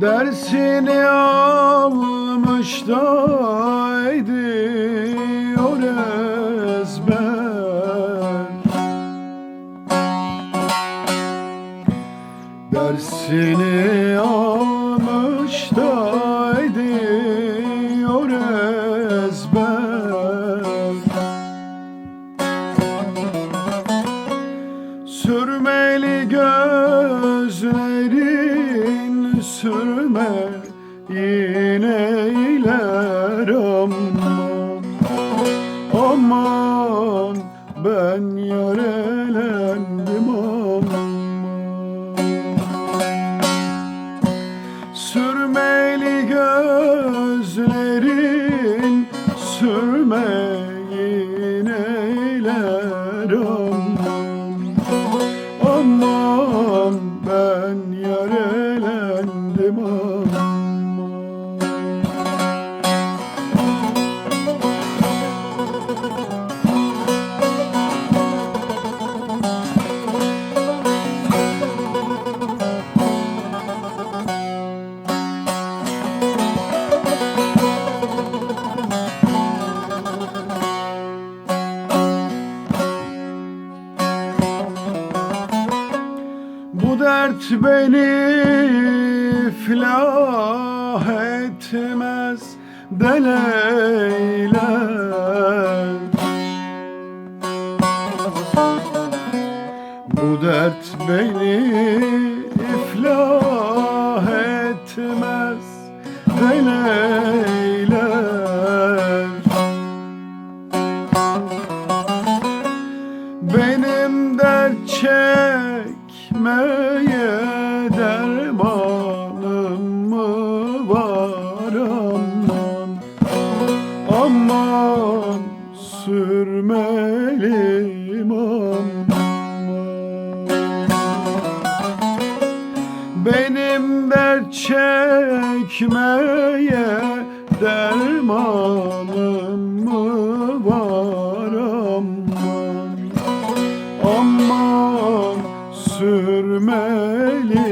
Dersini almış da ediyor ezber Dersini almış da ediyor ezber Sürmeli gözlerin sürme yine iler aman Aman ben yar elendim aman Sürmeli gözlerin sürme dert beni iflah etmez deleyler Bu dert beni iflah etmez deleyler Benim dert çekmeye dermanım mı var? Aman Aman sürmeliyim aman. Benim dert çekmeye dermanım sürmeliyim